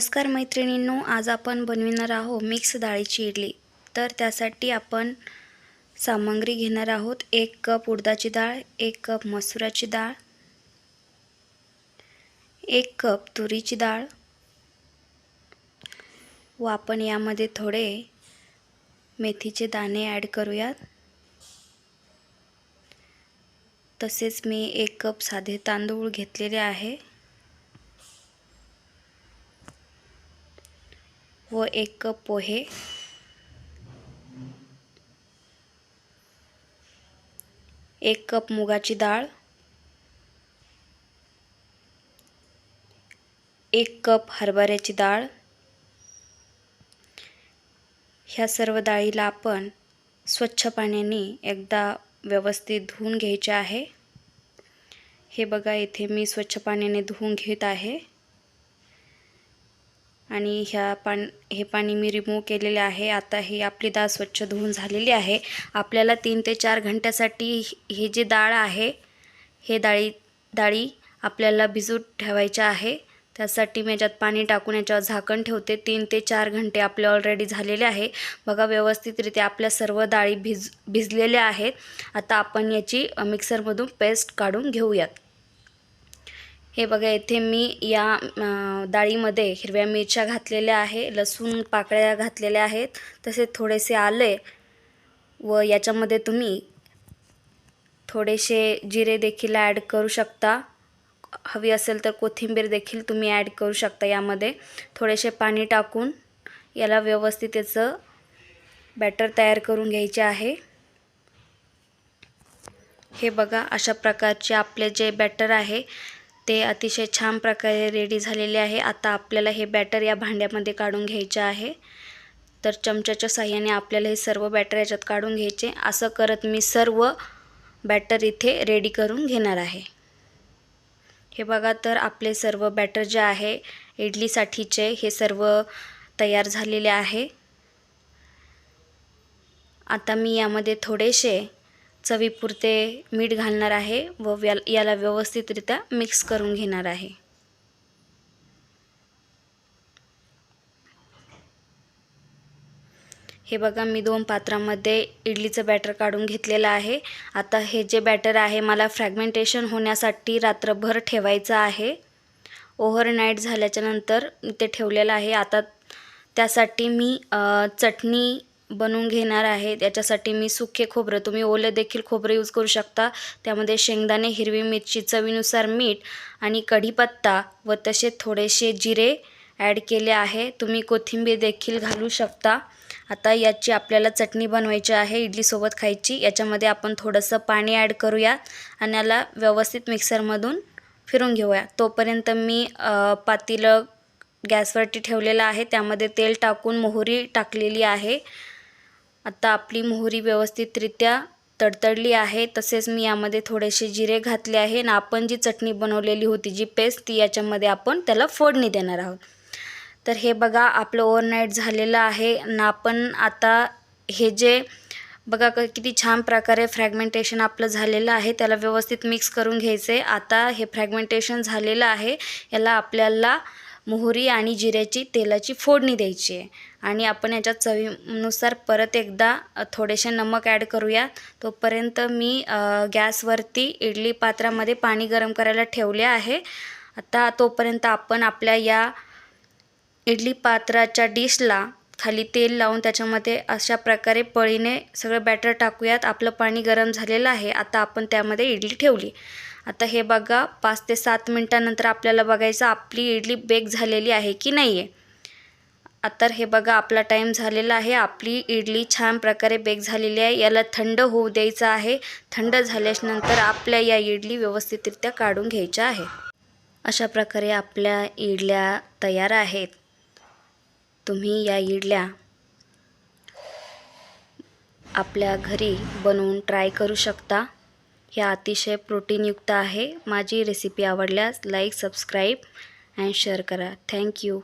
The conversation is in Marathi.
नमस्कार मैत्रिणींनो आज आपण बनविणार आहोत मिक्स डाळीची इडली. तर त्यासाठी आपण सामग्री घेणार आहोत. एक कप उडदाची डाळ एक कप मसुराची डाळ एक कप तुरीची डाळ. व आपण यामध्ये थोडे मेथीचे दाणे ॲड करूयात. तसेच मी एक कप साधे तांदूळ घेतलेले आहे. व एक कप पोहे. एक कप मुगाची डाळ. एक कप हरभऱ्याची डाळ. ह्या सर्व डाळीला आपण स्वच्छ पाण्याने एकदा व्यवस्थित धुवून घ्यायचे आहे. हे बघा इथे मी स्वच्छ पाण्याने धुवून घेत आहे. आणि ह्या पान हे पाणी मी रिमूव्ह केलेले आहे. आता ही आपली डाळ स्वच्छ धुवून झालेली आहे. आपल्याला तीन ते चार घंट्यासाठी हे जे डाळ आहे हे डाळी डाळी आपल्याला भिजूत ठेवायच्या आहे. त्यासाठी मी याच्यात पाणी टाकून याच्यावर झाकण ठेवते. तीन ते चार घंटे आपले ऑलरेडी झालेले आहे. बघा व्यवस्थितरित्या आपल्या सर्व डाळी भिज भिजलेल्या आहेत. आता आपण याची मिक्सरमधून पेस्ट काढून घेऊयात. हे बघा इथे मी या डाळीमध्ये हिरव्या मिरच्या घातलेल्या आहे लसूण पाकळ्या घातलेल्या आहेत तसेच थोडेसे आले व याच्यामध्ये तुम्ही थोडेसे जिरे देखील ॲड करू शकता. हवी असेल तर कोथिंबीर देखील तुम्ही ॲड करू शकता यामध्ये. थोडेसे पाणी टाकून याला व्यवस्थित याचं बॅटर तयार करून घ्यायचे आहे. हे बघा अशा प्रकारचे आपले जे बॅटर आहे ते अतिशय छान प्रकारे रेडी झालेले आहे. आता आपल्याला हे बॅटर या भांड्यामध्ये काढून घ्यायचे आहे. तर चमच्याच्या साह्याने आपल्याला हे सर्व बॅटर याच्यात काढून घ्यायचे. असं करत मी सर्व बॅटर इथे रेडी करून घेणार आहे. हे बघा तर आपले सर्व बॅटर जे आहे इडलीसाठीचे हे सर्व तयार झालेले आहे. आता मी यामध्ये थोडेसे चवीपुरते मीठ घालणार आहे व याला व्यवस्थितरित्या मिक्स करून घेणार आहे. हे बघा मी दोन पात्रामध्ये इडलीचं बॅटर काढून घेतलेलं आहे. आता हे जे बॅटर आहे मला फ्रॅगमेंटेशन होण्यासाठी रात्रभर ठेवायचं आहे. ओव्हरनाईट झाल्याच्यानंतर ते ठेवलेलं आहे. आता त्यासाठी मी चटणी बनवून घेणार आहे. त्याच्यासाठी मी सुखे खोबरं तुम्ही ओलं देखील खोबरं यूज करू शकता. त्यामध्ये शेंगदाणे हिरवी मिरची चवीनुसार मीठ आणि कढीपत्ता व तसे थोडेसे जिरे ॲड केले आहे. तुम्ही कोथिंबीर देखील घालू शकता. आता याची आपल्याला चटणी बनवायची आहे इडलीसोबत खायची. याच्यामध्ये आपण थोडंसं पाणी ॲड करूया आणि याला व्यवस्थित मिक्सरमधून फिरून घेऊया. तोपर्यंत मी पातीलं गॅसवरती ठेवलेलं आहे. त्यामध्ये तेल टाकून मोहरी टाकलेली आहे. आता आपली मोहरी व्यवस्थितरित्या तडतडली आहे. तसेच मी यामध्ये थोडेसे जिरे घातले आहे आणि आपण जी चटणी बनवलेली होती जी पेस्ट ती याच्यामध्ये आपण त्याला फोडणी देणार आहोत. तर हे बघा आपलं ओव्हरनाईट झालेलं आहे आणि आपण आता हे जे बघा किती छान प्रकारे फ्रॅगमेंटेशन आपलं झालेलं आहे त्याला व्यवस्थित मिक्स करून घ्यायचं. आता हे फ्रॅगमेंटेशन झालेलं आहे याला आपल्याला मोहरी आणि जिऱ्याची तेलाची फोडणी द्यायची आहे. आणि आपण याच्यात चवीनुसार परत एकदा थोडेसे नमक ॲड करूया. तोपर्यंत मी गॅसवरती इडली पात्रामध्ये पाणी गरम करायला ठेवले आहे. आता तोपर्यंत आपण आपल्या या इडली पात्राच्या डिशला खाली तेल लावून त्याच्यामध्ये अशा प्रकारे पळीने सगळं बॅटर टाकूयात. आपलं पाणी गरम झालेलं आहे. आता आपण त्यामध्ये इडली ठेवली. आता हे बघा पाच ते सात मिनटानंतर आपल्याला बघायचं आपली इडली बेक झालेली आहे की नाही आहे आता हे बघा आपला टाईम झालेला आहे. आपली इडली छान प्रकारे बेक झालेली आहे. याला थंड होऊ द्यायचं आहे. थंड झाल्यानंतर आपल्या या इडली व्यवस्थितरित्या काढून घ्यायच्या आहे. अशा प्रकारे आपल्या इडल्या तयार आहेत. तुम्ही या इडल्या आपल्या घरी बनवून ट्राय करू शकता. ह्या अतिशय प्रोटीनयुक्त आहे. माझी रेसिपी आवडल्यास लाईक सबस्क्राईब अँड शेअर करा. Thank you